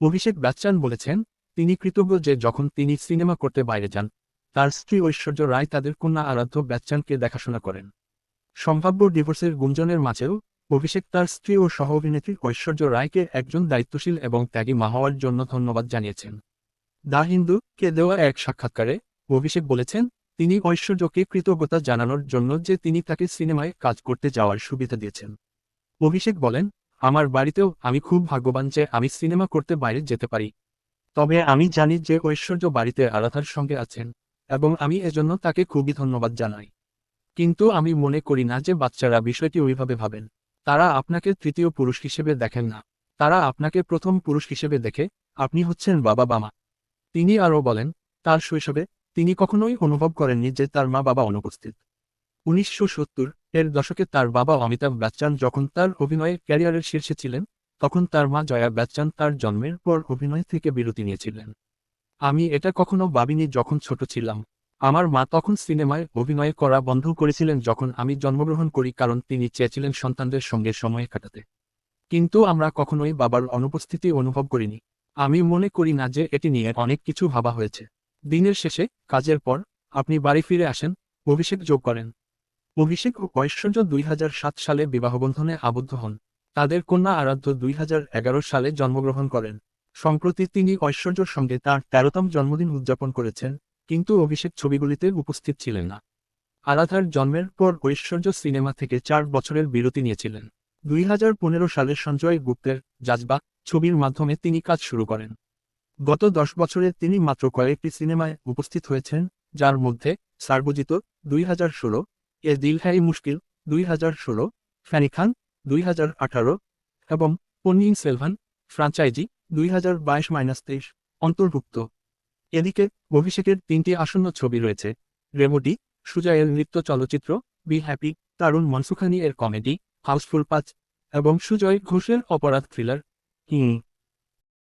অভিষেক বাচ্চান বলেছেন, তিনি কৃতজ্ঞ যে যখন তিনি সিনেমা করতে বাইরে যান, তার স্ত্রী ঐশ্বর্য রায় তাদের কন্যা আরাধ্য বাচ্চানকে দেখাশোনা করেন। সম্ভাব্য ডিভোর্সের গুঞ্জনের মাঝেও অভিষেক তার স্ত্রী ও সহ অভিনেত্রী ঐশ্বর্য রায়কে একজন দায়িত্বশীল এবং ত্যাগী মা হওয়ার জন্য ধন্যবাদ জানিয়েছেন। দা হিন্দু কে দেওয়া এক সাক্ষাৎকারে অভিষেক বলেছেন, তিনি ঐশ্বর্যকে কৃতজ্ঞতা জানানোর জন্য যে তিনি তাকে সিনেমায় কাজ করতে যাওয়ার সুবিধা দিয়েছেন। অভিষেক বলেন আমার বাড়িতেও আমি খুব ভাগ্যবান যে আমি সিনেমা করতে বাইরে যেতে পারি। তবে আমি জানি যে ঐশ্বর্য বাড়িতে আরাধার সঙ্গে আছেন, এবং আমি এজন্য তাকে খুবই ধন্যবাদ জানাই। কিন্তু আমি মনে করি না যে বাচ্চারা বিষয়টি ওইভাবে ভাবেন। তারা আপনাকে তৃতীয় পুরুষ হিসেবে দেখেন না। তারা আপনাকে প্রথম পুরুষ হিসেবে দেখে, আপনি হচ্ছেন বাবা বামা। তিনি আরও বলেন, তার শৈশবে তিনি কখনোই অনুভব করেননি যে তার মা বাবা অনুপস্থিত। উনিশশো সত্তর এর দশকে তার বাবা অমিতাভ বচ্চন যখন তার অভিনয়ের ক্যারিয়ারের শীর্ষে ছিলেন, তখন তার মা জয়া বচ্চন তার জন্মের পর অভিনয় থেকে বিরতি নিয়েছিলেন। আমি এটা কখনো ভাবিনি যখন ছোট ছিলাম। আমার মা তখন সিনেমায় অভিনয় করা বন্ধ করেছিলেন যখন আমি জন্মগ্রহণ করি কারণ তিনি চেয়েছিলেন সন্তানদের সঙ্গে সময় কাটাতে। কিন্তু আমরা কখনোই বাবার অনুপস্থিতি অনুভব করিনি। আমি মনে করি না যে এটি নিয়ে অনেক কিছু ভাবা হয়েছে। দিনের শেষে, কাজের পর, আপনি বাড়ি ফিরে আসেন, অভিষেক যোগ করেন। অভিষেক ও ঐশ্বর্য দুই হাজার সাত সালে বিবাহবন্ধনে আবদ্ধ হন। তাদের কন্যা আরাধ্য দুই হাজার এগারো সালে জন্মগ্রহণ করেন। সম্প্রতি তিনি ঐশ্বর্যর সঙ্গে তার তেরোতম জন্মদিন উদযাপন করেছেন, কিন্তু অভিষেক ছবিগুলিতে উপস্থিত ছিলেন না। আরাধার জন্মের পর ঐশ্বর্য সিনেমা থেকে চার বছরের বিরতি নিয়েছিলেন। দুই হাজার পনেরো সালে সঞ্জয় গুপ্তের জাজবা ছবির মাধ্যমে তিনি কাজ শুরু করেন। গত দশ বছরে তিনি মাত্র কয়েকটি সিনেমায় উপস্থিত হয়েছেন, যার মধ্যে সার্বজিত দুই হাজার ষোলো এ দিল হ্যাই মুশকিল দুই হাজার ষোলো, ফ্যানি খান দুই হাজার আঠারো এবং পন্নিন সেলভান ফ্রাঞ্চাইজি দুই হাজার বাইশ মাইনাস তেইশ অন্তর্ভুক্ত। এদিকে অভিষেকের তিনটি আসন্ন ছবি রয়েছে। রেমোডি সুজয়ের নৃত্য চলচ্চিত্র, বি হ্যাপি, তারুণ মনসুখানি এর কমেডি, হাউসফুল পাঁচ এবং সুজয় ঘোষের অপরাধ থ্রিলার। হিং